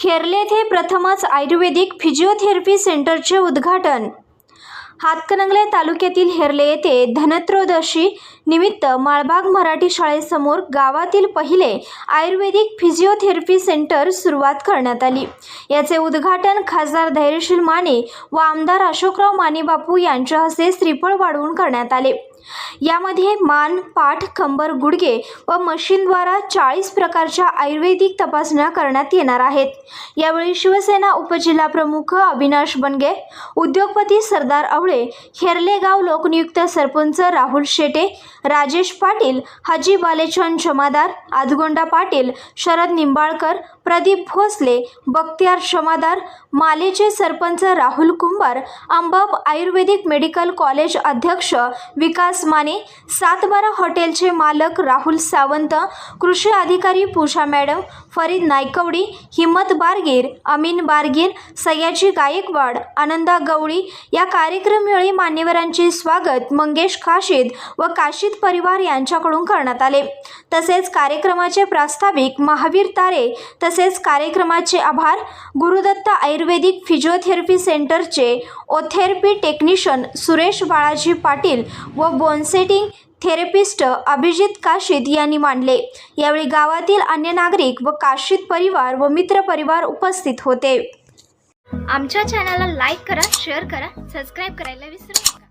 हेरले येथे प्रथमच आयुर्वेदिक फिजिओथेरपी सेंटरचे उद्घाटन. हातकणंगले तालुक्यातील हेरले येथे धनत्रयोदशी निमित्त माळबाग मराठी शाळेसमोर गावातील पहिले आयुर्वेदिक फिजिओथेरपी सेंटर सुरुवात करण्यात आली. याचे उद्घाटन खासदार धैर्यशील माने व आमदार अशोकराव माने बापू यांच्या हस्ते श्रीफळ वाढवून करण्यात आले. यामध्ये मान पाठ कंबर गुडघे व मशीनद्वारा चाळीस प्रकारच्या आयुर्वेदिक तपासण्या करण्यात येणार आहेत. यावेळी शिवसेना उपजिल्हाप्रमुख अविनाश बनगे उद्योगपती सरदार आवळे हेरलेगाव लोकनियुक्त सरपंच राहुल शेटे राजेश पाटील हाजी बालेचंद जमादार आदगोंडा पाटील शरद निंबाळकर प्रदीप भोसले बख्तियार क्षमादार मालेचे sarpanch Rahul Kumbhar अंबाब ayurvedic medical college अध्यक्ष विकास माने सातबारा हॉटेलचे मालक राहुल सावंत कृषी अधिकारी पूजा मॅडम फरीद नायकवडी हिम्मत बारगीर अमीन बारगीर सयाजी गायकवाड आनंदा गवळी या कार्यक्रमवेळी मान्यवरांचे स्वागत मंगेश काशीद व काशीद परिवार यांच्याकडून करण्यात आले. तसेच कार्यक्रमाचे प्रास्ताविक महावीर तारे तसेच कार्यक्रमाचे आभार गुरुदत्त आयुर्वेदिक फिजिओथेरपी सेंटरचे ओथेरपी टेक्निशियन सुरेश बाळाजी पाटील व बोनसेटिंग थेरपिस्ट अभिजित काशीद यांनी मांडले. यावेळी गावातील अन्य नागरिक व काशीद परिवार व मित्र परिवार उपस्थित होते. आमच्या चॅनलला लाईक करा शेअर करा सबस्क्राईब करायला विसरू नका.